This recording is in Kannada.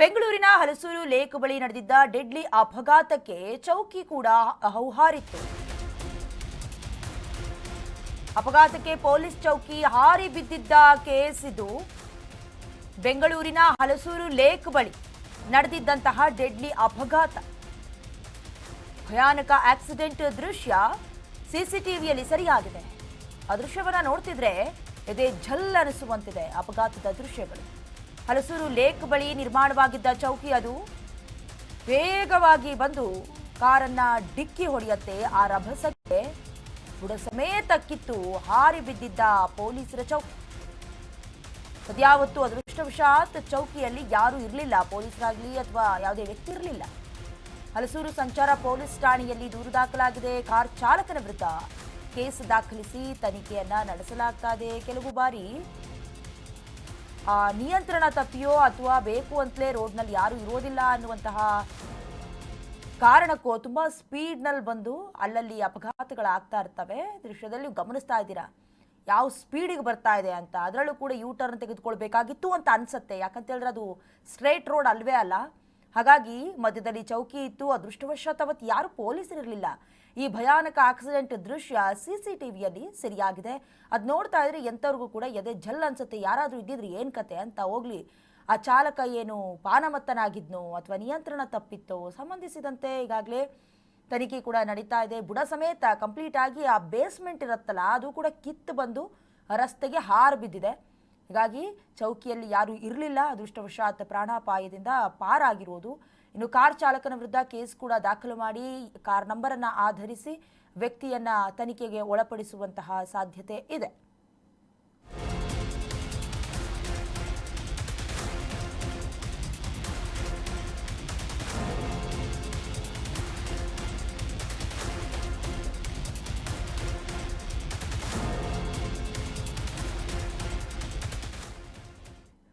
ಬೆಂಗಳೂರಿನ ಹಲಸೂರು ಲೇಕ್ ಬಳಿ ನಡೆದಿದ್ದ ಡೆಡ್ಲಿ ಅಪಘಾತಕ್ಕೆ ಚೌಕಿ ಕೂಡ ಹೌಹಾರಿತ್ತು. ಅಪಘಾತಕ್ಕೆ ಪೊಲೀಸ್ ಚೌಕಿ ಹಾರಿ ಬಿದ್ದಿದ್ದ ಕೇಸ್ ಇದು. ಬೆಂಗಳೂರಿನ ಹಲಸೂರು ಲೇಕ್ ಬಳಿ ನಡೆದಿದ್ದಂತಹ ಡೆಡ್ಲಿ ಅಪಘಾತ. ಭಯಾನಕ ಆಕ್ಸಿಡೆಂಟ್ ದೃಶ್ಯ ಸಿಸಿಟಿವಿಯಲ್ಲಿ ಸರಿಯಾಗಿದೆ. ಆ ದೃಶ್ಯವನ್ನ ನೋಡ್ತಿದ್ರೆ ಎದೆ ಝಲ್ ಅನಿಸುವಂತಿದೆ ಅಪಘಾತದ ದೃಶ್ಯಗಳು. ಹಲಸೂರು ಲೇಕ್ ಬಳಿ ನಿರ್ಮಾಣವಾಗಿದ್ದ ಚೌಕಿ ಅದು ವೇಗವಾಗಿ ಬಂದು ಕಾರನ್ನ ಡಿಕ್ಕಿ ಹೊಡೆಯತ್ತೆ. ಆ ರಭಸಕ್ಕೆ ಬುಡ ಸಮೇತ ಕಿತ್ತು ಹಾರಿ ಬಿದ್ದಿದ್ದ ಪೊಲೀಸರ ಚೌಕಿ. ಅದ್ಯಾವತ್ತು ಅದೃಷ್ಟವಶಾತ್ ಚೌಕಿಯಲ್ಲಿ ಯಾರೂ ಇರಲಿಲ್ಲ. ಪೊಲೀಸರಾಗ್ಲಿ ಅಥವಾ ಯಾವುದೇ ವ್ಯಕ್ತಿ ಇರಲಿಲ್ಲ. ಹಲಸೂರು ಸಂಚಾರ ಪೊಲೀಸ್ ಠಾಣೆಯಲ್ಲಿ ದೂರು ದಾಖಲಾಗಿದೆ. ಕಾರ್ ಚಾಲಕನ ವಿರುದ್ಧ ಕೇಸ್ ದಾಖಲಿಸಿ ತನಿಖೆಯನ್ನ ನಡೆಸಲಾಗ್ತಾ ಕೆಲವು ಬಾರಿ ನಿಯಂತ್ರಣ ತಪ್ಪಿಯೋ ಅಥವಾ ಬೇಕು ಅಂತಲೇ ರೋಡ್ನಲ್ಲಿ ಯಾರು ಇರೋದಿಲ್ಲ ಅನ್ನುವಂತಹ ಕಾರಣಕ್ಕೋ ತುಂಬ ಸ್ಪೀಡ್ನಲ್ಲಿ ಬಂದು ಅಲ್ಲಲ್ಲಿ ಅಪಘಾತಗಳಾಗ್ತಾ ಇರ್ತವೆ. ದೃಶ್ಯದಲ್ಲಿ ಗಮನಿಸ್ತಾ ಇದ್ದೀರಾ? ಯಾವ ಸ್ಪೀಡಿಗೆ ಬರ್ತಾ ಇದೆ ಅಂತ. ಅದರಲ್ಲೂ ಕೂಡ ಯೂ ಟರ್ನ್ ತೆಗೆದುಕೊಳ್ಬೇಕಾಗಿತ್ತು ಅಂತ ಅನ್ಸುತ್ತೆ. ಯಾಕಂತ ಹೇಳಿದ್ರೆ ಅದು ಸ್ಟ್ರೇಟ್ ರೋಡ್ ಅಲ್ವೇ ಅಲ್ಲ. ಹಾಗಾಗಿ ಮಧ್ಯದಲ್ಲಿ ಚೌಕಿ ಇತ್ತು, ಅದೃಷ್ಟವಶಾತ್ ಅವತ್ತು ಯಾರು ಪೊಲೀಸರಿರಲಿಲ್ಲ. ಈ ಭಯಾನಕ ಆಕ್ಸಿಡೆಂಟ್ ದೃಶ್ಯ ಸಿ ಸಿ ಸರಿಯಾಗಿದೆ. ಅದು ನೋಡ್ತಾ ಇದ್ರೆ ಎಂಥವ್ರಿಗೂ ಕೂಡ ಎದೆ ಜಲ್ ಅನ್ಸುತ್ತೆ. ಯಾರಾದರೂ ಇದ್ದಿದ್ರೆ ಏನು ಕತೆ ಅಂತ ಹೋಗ್ಲಿ. ಆ ಚಾಲಕ ಏನು ಪಾನಮತ್ತನಾಗಿದ್ನೋ ಅಥವಾ ನಿಯಂತ್ರಣ ತಪ್ಪಿತ್ತೋ ಸಂಬಂಧಿಸಿದಂತೆ ಈಗಾಗಲೇ ತನಿಖೆ ಕೂಡ ನಡೀತಾ ಇದೆ. ಬುಡ ಸಮೇತ ಕಂಪ್ಲೀಟ್ ಆಗಿ ಆ ಬೇಸ್ಮೆಂಟ್ ಇರುತ್ತಲ್ಲ, ಅದು ಕೂಡ ಕಿತ್ತು ಬಂದು ರಸ್ತೆಗೆ ಹಾರು ಬಿದ್ದಿದೆ. ಹೀಗಾಗಿ ಚೌಕಿಯಲ್ಲಿ ಯಾರೂ ಇರಲಿಲ್ಲ, ಅದೃಷ್ಟವಶಾತ್ ಪ್ರಾಣಾಪಾಯದಿಂದ ಪಾರಾಗಿರುವುದು ಇನ್ನು ಕಾರ್ ಚಾಲಕನ ವಿರುದ್ಧ ಕೇಸ್ ಕೂಡ ದಾಖಲು ಮಾಡಿ, ಕಾರ್ ನಂಬರನ್ನು ಆಧರಿಸಿ ವ್ಯಕ್ತಿಯನ್ನ ತನಿಖೆಗೆ ಒಳಪಡಿಸುವಂತಹ ಸಾಧ್ಯತೆ ಇದೆ.